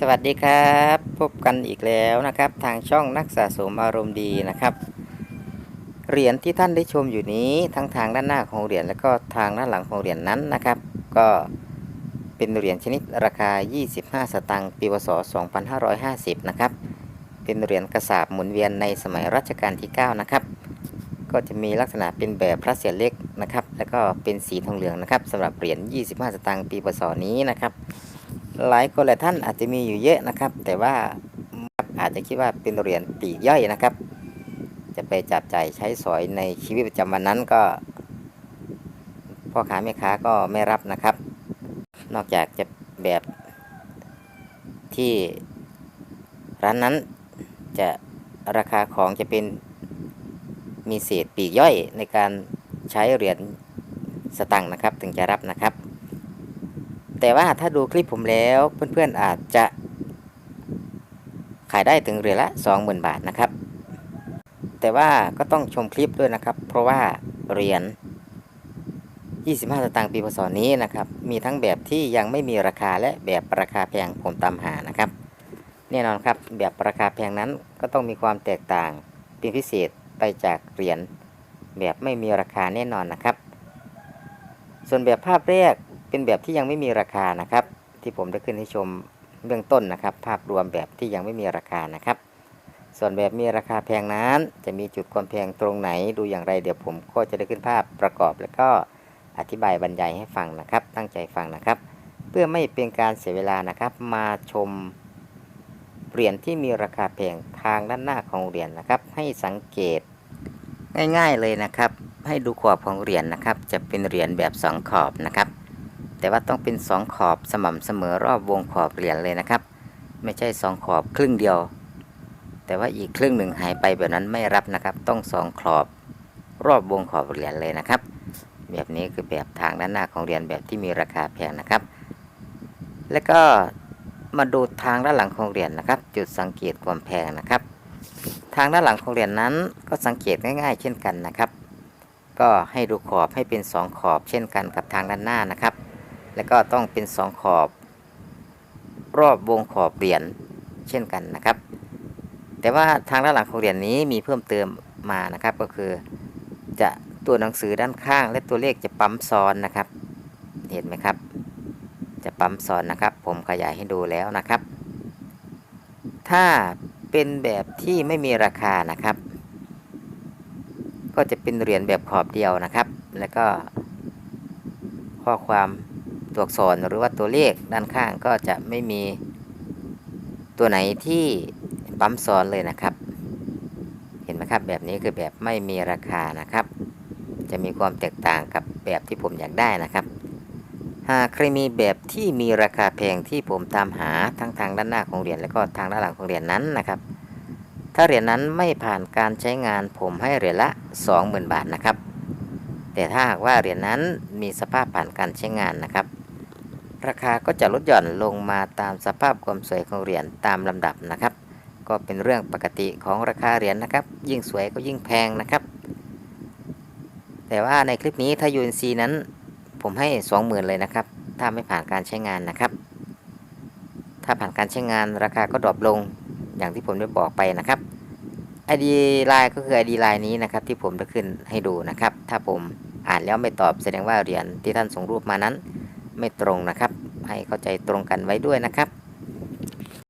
สวัสดีครับ พบกันอีกแล้วนะครับ ทางช่องนักสะสมอารมณ์ดีนะครับ เหรียญที่ท่านได้ชมอยู่นี้ทั้งทางด้านหน้าของเหรียญและก็ทางด้านหลังของเหรียญนั้นนะครับ ก็เป็นเหรียญชนิดราคา 25 สตางค์ปีพศ2550 นะครับ เป็นเหรียญกระสาบหมุนเวียนในสมัยรัชกาลที่ 9 นะครับ ก็จะมีลักษณะเป็นแบบพระเศียรเล็กนะครับ แล้วก็เป็นสีทองเหลืองนะครับสำหรับเหรียญ25 สตางค์ปีพศนี้นะครับ หลายคนหลายท่านอาจจะมีอยู่เยอะนะครับ แต่ว่าอาจจะคิดว่าเป็นเหรียญปีกย่อยนะครับ จะไปจับจ่ายใช้สอยในชีวิตประจำวันนั้นก็พ่อค้าแม่ค้าก็ไม่รับนะครับ นอกจากจะแบบที่ร้านนั้นจะราคาของจะเป็นมีเศษปีกย่อยในการใช้เหรียญสตังค์นะครับ ถึงจะรับนะครับ แต่ว่าถ้าดูคลิปผมแล้วเพื่อนๆอาจจะขายได้ถึงเหรียญละ 20,000 บาทนะครับ แต่ว่าก็ต้องชมคลิปด้วยนะครับ เพราะว่าเหรียญ 25 สตางค์ปีพศนี้นะครับ มีทั้งแบบที่ยังไม่มีราคาและแบบราคาแพงผมตามหานะครับ แน่นอนครับแบบราคาแพงนั้นก็ต้องมีความแตกต่างเป็นพิเศษไปจากเหรียญแบบไม่มีราคาแน่นอนนะครับ ส่วนแบบภาพแรก เป็นแบบที่ยังไม่มีราคานะครับ ที่ผมได้ขึ้นให้ชมเบื้องต้นนะครับ ภาพรวมแบบที่ยังไม่มีราคานะครับ ส่วนแบบมีราคาแพงนั้น จะมีจุดความแพงตรงไหนดูอย่างไรเดี๋ยวผมก็จะได้ขึ้นภาพประกอบ แล้วก็อธิบายบรรยายให้ฟังนะครับ ตั้งใจฟังนะครับ เพื่อไม่เป็นการเสียเวลานะครับ มาชมเหรียญที่มีราคาแพงทางด้านหน้าของเหรียญนะครับ ให้สังเกตง่าย ๆเลยนะครับ ให้ดูขอบของเหรียญนะครับ จะเป็นเหรียญแบบสองขอบนะครับ แต่ว่าต้องเป็นสองขอบสม่ำเสมอรอบวงขอบเหรียญเลยนะครับ ไม่ใช่สองขอบครึ่งเดียว แต่ว่าอีกครึ่งหนึ่งหายไปแบบนั้นไม่รับนะครับ ต้องสองขอบรอบวงขอบเหรียญเลยนะครับ แบบนี้คือแบบทางด้านหน้าของเหรียญแบบที่มีราคาแพงนะครับ แล้วก็มาดูทางด้านหลังของเหรียญนะครับ จุดสังเกตความแพงนะครับ ทางด้านหลังของเหรียญนั้นก็สังเกตง่ายๆ เช่นกันนะครับ ก็ให้ดูขอบให้เป็นสองขอบเช่นกันกับทางด้านหน้านะครับ แล้วก็ต้องเป็นสองขอบ รอบวงขอบเหรียญเช่นกันนะครับ แต่ว่าทางด้านหลังของเหรียญนี้มีเพิ่มเติมมานะครับ ก็คือจะตัวหนังสือด้านข้าง และตัวเลขจะปั๊มซ้อนนะครับ เห็นไหมครับ จะปั๊มซ้อนนะครับ ผมขยายให้ดูแล้วนะครับ ถ้าเป็นแบบที่ไม่มีราคานะครับ ก็จะเป็นเหรียญแบบขอบเดียวนะครับ แล้วก็ข้อความ ตัวอักษรหรือว่าตัวเลขด้านข้างก็จะไม่มีตัวไหนที่ปั๊มซ้อนเลยนะครับ เห็นไหมครับแบบนี้คือแบบไม่มีราคานะครับ จะมีความแตกต่างกับแบบที่ผมอยากได้นะครับ หากใครมีแบบที่มีราคาแพงที่ผมตามหาทั้งทางด้านหน้าของเหรียญและก็ทางด้านหลังของเหรียญนั้นนะครับ ถ้าเหรียญนั้นไม่ผ่านการใช้งานผมให้เหรียญละ 20,000 บาทนะครับ แต่ถ้าหากว่าเหรียญนั้นมีสภาพผ่านการใช้งานนะครับ ราคาก็จะลดหย่อนลงมาตามสภาพความสวยของเหรียญตามลำดับนะครับ ก็เป็นเรื่องปกติของราคาเหรียญนะครับ ยิ่งสวยก็ยิ่งแพงนะครับ แต่ว่าในคลิปนี้ถ้า UNC นั้น ผมให้ 20,000 เลยนะครับ ถ้าไม่ผ่านการใช้งานนะครับ ถ้าผ่านการใช้งานราคาก็ดรอปลงอย่างที่ผมได้บอกไปนะครับ ID ไลน์ก็คือ ID ไลน์นี้นะครับที่ผมได้ขึ้นให้ดูนะครับ ถ้าผมอ่านแล้วไม่ตอบแสดงว่าเหรียญที่ท่านส่งรูปมานั้น ไม่ตรงนะครับ ให้เข้าใจตรงกันไว้ด้วยนะครับ